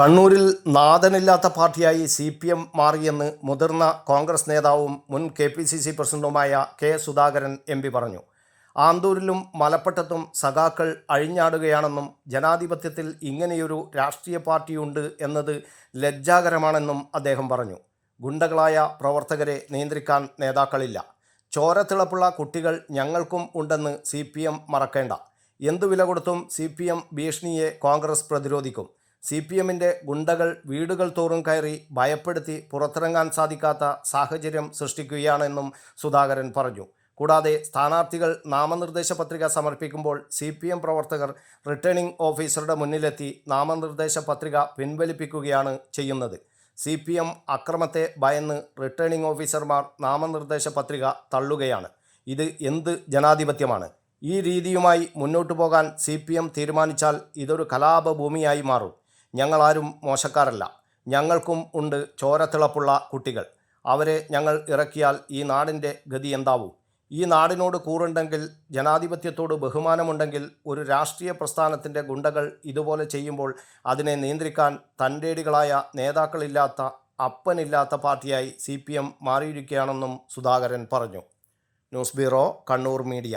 കണ്ണൂരിൽ നാഥനില്ലാത്ത പാർട്ടിയായി സി പി എം മാറിയെന്ന് മുതിർന്ന കോൺഗ്രസ് നേതാവും മുൻ കെ പി സി സി പ്രസിഡന്റുമായ കെ സുധാകരൻ എം പി പറഞ്ഞു. ആന്തൂരിലും മലപ്പട്ടത്തും സഖാക്കൾ അഴിഞ്ഞാടുകയാണെന്നും ജനാധിപത്യത്തിൽ ഇങ്ങനെയൊരു രാഷ്ട്രീയ പാർട്ടിയുണ്ട് എന്നത് ലജ്ജാകരമാണെന്നും അദ്ദേഹം പറഞ്ഞു. ഗുണ്ടകളായ പ്രവർത്തകരെ നിയന്ത്രിക്കാൻ നേതാക്കളില്ല. ചോരത്തിളപ്പുള്ള കുട്ടികൾ ഞങ്ങൾക്കും ഉണ്ടെന്ന് സി മറക്കേണ്ട. എന്തു വില കൊടുത്തും സി ഭീഷണിയെ കോൺഗ്രസ് പ്രതിരോധിക്കും. സി പി എമ്മിന്റെ ഗുണ്ടകൾ വീടുകൾ തോറും കയറി ഭയപ്പെടുത്തി പുറത്തിറങ്ങാൻ സാധിക്കാത്ത സാഹചര്യം സൃഷ്ടിക്കുകയാണെന്നും സുധാകരൻ പറഞ്ഞു. കൂടാതെ സ്ഥാനാർത്ഥികൾ നാമനിർദ്ദേശ പത്രിക സമർപ്പിക്കുമ്പോൾ സി പി എം പ്രവർത്തകർ റിട്ടേണിംഗ് ഓഫീസറുടെ മുന്നിലെത്തി നാമനിർദ്ദേശ പത്രിക പിൻവലിപ്പിക്കുകയാണ് ചെയ്യുന്നത്. സി പി എം അക്രമത്തെ ഭയന്ന് റിട്ടേണിംഗ് ഓഫീസർമാർ നാമനിർദ്ദേശ പത്രിക തള്ളുകയാണ്. ഇത് എന്ത് ജനാധിപത്യമാണ്? ഈ രീതിയുമായി മുന്നോട്ടു പോകാൻ സി തീരുമാനിച്ചാൽ ഇതൊരു കലാപഭൂമിയായി മാറും. ഞങ്ങളാരും മോശക്കാരല്ല. ഞങ്ങൾക്കും ഉണ്ട് ചോരത്തിളപ്പുള്ള കുട്ടികൾ. അവരെ ഞങ്ങൾ ഇറക്കിയാൽ ഈ നാടിന്റെ ഗതി എന്താവും? ഈ നാടിനോട് കൂറുണ്ടെങ്കിൽ ജനാധിപത്യത്തോട് ബഹുമാനമുണ്ടെങ്കിൽ ഒരു രാഷ്ട്രീയ പ്രസ്ഥാനത്തിന്റെ ഗുണ്ടകൾ ഇതുപോലെ ചെയ്യുമ്പോൾ അതിനെ നിയന്ത്രിക്കാൻ തന്റേടികളായ നേതാക്കളില്ലാത്ത അപ്പനില്ലാത്ത പാർട്ടിയായി സി പി എം മാറിയിരിക്കുകയാണെന്നും സുധാകരൻ പറഞ്ഞു. News bureau Kannur media.